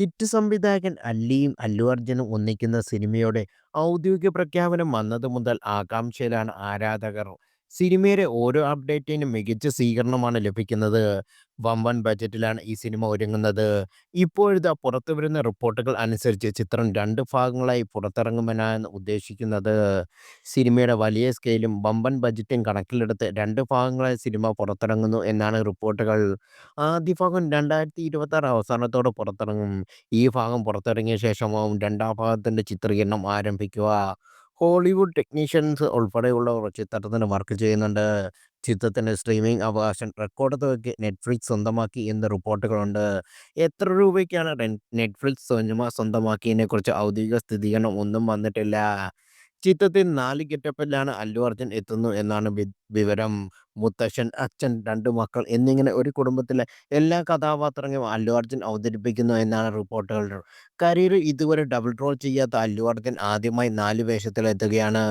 Hit സംവിധായകൻ അല്ലിയും അല്ലു അർജുനും ഒന്നിക്കുന്ന സിനിമയുടെ ഔദ്യോഗിക പ്രഖ്യാപനം വന്നതു മുതൽ ആകാംക്ഷയിലാണ് ആരാധകർ. സിനിമയുടെ ഓരോ അപ്ഡേറ്റിനും മികച്ച സ്വീകരണമാണ് ലഭിക്കുന്നത്. വമ്പൻ ബജറ്റിലാണ് ഈ സിനിമ ഒരുങ്ങുന്നത്. ഇപ്പോഴത്തെ പുറത്തു വരുന്ന റിപ്പോർട്ടുകൾ അനുസരിച്ച് ചിത്രം രണ്ട് ഭാഗങ്ങളായി പുറത്തിറങ്ങുമെന്നാണ് ഉദ്ദേശിക്കുന്നത്. സിനിമയുടെ വലിയ സ്കെയിലും വമ്പൻ ബജറ്റും കണക്കിലെടുത്ത് രണ്ട് ഭാഗങ്ങളായി സിനിമ പുറത്തിറങ്ങുന്നു എന്നാണ് റിപ്പോർട്ടുകൾ. ആദ്യ ഭാഗം 2026 അവസാനത്തോടെ പുറത്തിറങ്ങും. ഈ ഭാഗം പുറത്തിറങ്ങിയ ശേഷമാവും രണ്ടാം ഭാഗത്തിന്റെ ചിത്രീകരണം ആരംഭിക്കുക. ഹോളിവുഡ് ടെക്നീഷ്യൻസ് ഉൾപ്പെടെയുള്ളവർ ചിത്രത്തിന് വർക്ക് ചെയ്യുന്നുണ്ട്. ചിത്രത്തിന്റെ സ്ട്രീമിംഗ് അവകാശം റെക്കോർഡ് തുകയ്ക്ക് നെറ്റ്ഫ്ലിക്സ് സ്വന്തമാക്കി എന്ന് റിപ്പോർട്ടുകളുണ്ട്. എത്ര രൂപയ്ക്കാണ് നെറ്റ്ഫ്ലിക്സ് സിനിമ സ്വന്തമാക്കിയതിനെക്കുറിച്ച് ഔദ്യോഗിക സ്ഥിരീകരണം ഒന്നും വന്നിട്ടില്ല. ചിത്രത്തിൽ നാല് ഗെറ്റപ്പിലാണ് അല്ലു അർജുൻ എത്തുന്നു എന്നാണ് വി വിവരം. മുത്തശ്ശൻ, അച്ഛൻ, രണ്ട് മക്കൾ എന്നിങ്ങനെ ഒരു കുടുംബത്തിലെ എല്ലാ കഥാപാത്രങ്ങളും അല്ലു അർജുൻ അവതരിപ്പിക്കുന്നു എന്നാണ് റിപ്പോർട്ടുകൾ. കരിയറിൽ ഇതുവരെ ഡബിൾ റോൾ ചെയ്യാത്ത അല്ലു അർജുൻ ആദ്യമായി നാല് വേഷത്തിലെത്തുകയാണ്.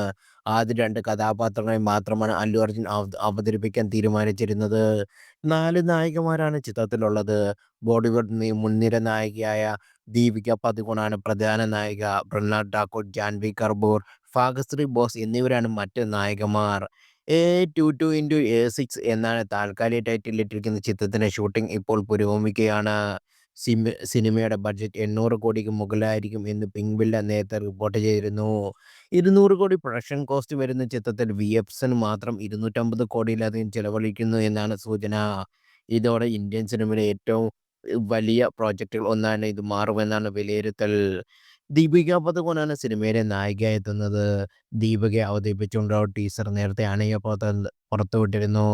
ആദ്യ രണ്ട് കഥാപാത്രങ്ങളെ മാത്രമാണ് അല്ലു അർജുൻ അവ അവതരിപ്പിക്കാൻ തീരുമാനിച്ചിരുന്നത്. നാല് നായികമാരാണ് ചിത്രത്തിലുള്ളത്. ബോളിവുഡ് മുൻനിര നായികയായ ദീപിക പദുകോണാണ് പ്രധാന നായിക. മൃണാൽ ഠാക്കൂർ, ജാൻവി കപൂർ, ഭാഗ്യശ്രീ ബോസ് എന്നിവരാണ് മറ്റ് നായകന്മാർ. A two two into A six എന്നാണ് താൽക്കാലിക ടൈറ്റിലിട്ടിരിക്കുന്ന ചിത്രത്തിന്റെ ഷൂട്ടിംഗ് ഇപ്പോൾ പുരോഗമിക്കുകയാണ്. സിനിമയുടെ ബഡ്ജറ്റ് എണ്ണൂറ് കോടിക്ക് മുകളിലായിരിക്കും എന്ന് പിങ്ക് നേരത്തെ റിപ്പോർട്ട് ചെയ്തിരുന്നു. ഇരുന്നൂറ് കോടി പ്രൊഡക്ഷൻ കോസ്റ്റ് വരുന്ന ചിത്രത്തിൽ വിഎഫ്എക്സിന് മാത്രം ഇരുന്നൂറ്റമ്പത് കോടിയിലധികം ചെലവഴിക്കുന്നു എന്നാണ് സൂചന. ഇതോടെ ഇന്ത്യൻ സിനിമയിലെ ഏറ്റവും വലിയ പ്രോജക്ടുകളിൽ ഒന്നായി ഇത് മാറുമെന്നാണ് വിലയിരുത്തൽ. ദീപിക പദുകോണാണ് സിനിമയിലെ നായിക എത്തുന്നത്. ദീപികയെ അവതരിപ്പിച്ചുകൊണ്ടുള്ള ടീസർ നേരത്തെ പുറത്ത് പുറത്തുവിട്ടിരുന്നു.